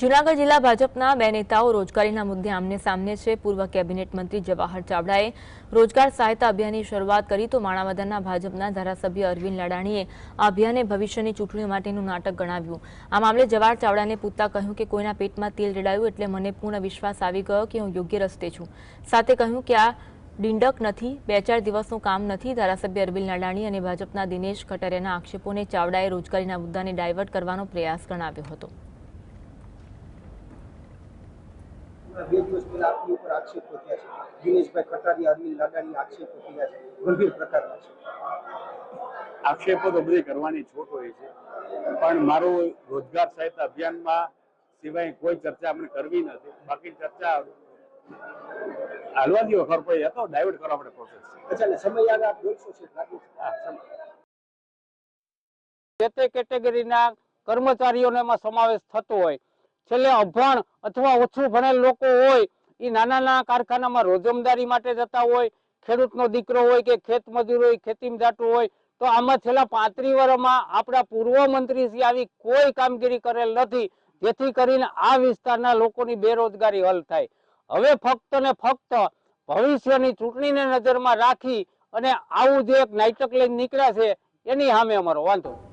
જૂનાગઢ જિલ્લા ભાજપના બે નેતાઓ રોજગારીના મુદ્દે આમને સામને છે. પૂર્વ કેબિનેટ મંત્રી જવાહર ચાવડાએ રોજગાર સહાયતા અભિયાનની શરૂઆત કરી તો માણાવદરના ભાજપના ધારાસભ્ય અરવિંદ લડાણીએ આ અભિયાનને ભવિષ્યની ચૂંટણી માટેનું નાટક ગણાવ્યું. આ મામલે જવાહર ચાવડાને પૂછતા કહ્યું કે કોઈના પેટમાં તેલ રેડાયું એટલે મને પૂર્ણ વિશ્વાસ આવી ગયો કે હું યોગ્ય રસ્તે છું. સાથે કહ્યું કે આ ડિંડક નથી, બે ચાર દિવસનું કામ નથી. ધારાસભ્ય અરવિંદ લડાણી અને ભાજપના દિનેશ કટારિયાના આક્ષેપોને ચાવડાએ રોજગારીના મુદ્દાને ડાયવર્ટ કરવાનો પ્રયાસ ગણાવ્યો હતો. બે દિવસ પહેલા આપની ઉપર આક્ષેપો થયા છે. દિનેશભાઈ કટારી અરવિંદ લાડાણી આક્ષેપો થયા છે. ગંભીર પ્રકારના છે. આક્ષેપો તો બધી કરવાની છૂટ હોય છે. પણ મારું રોજગાર સહાયતા અભિયાનમાં સિવાય કોઈ ચર્ચા આપણે કરવી નથી. બાકી ચર્ચા હાલવાથી વખર પડી હતો ડાયવર્ટ કરવા માટે પ્રોસેસ છે. અચ્છા સમય આવે આપ બોલશો છે લાગે છે. હા, સમ- જે તે કેટેગરીના કર્મચારીઓનો એમાં સમાવેશ થતો હોય છેલ્લે અભણ અથવા ઓછું ભણેલ લોકો હોય એ નાના નાના કારખાનામાં રોજમદારી માટે જતા હોય, ખેડૂતનો દીકરો હોય કે ખેત મજૂર હોય, ખેતીમાં જાતું હોય, તો આમાં છેલ્લા પાંત્રી વર્ષમાં આપણા પૂર્વ મંત્રીશ્રી આવી કોઈ કામગીરી કરેલ નથી, જેથી કરીને આ વિસ્તારના લોકોની બેરોજગારી હલ થાય. હવે ફક્ત ને ફક્ત ભવિષ્યની ચૂંટણીને નજરમાં રાખી અને આવું જે એક નાઇટક લઈને નીકળ્યા છે, એની સામે અમારો વાંધો.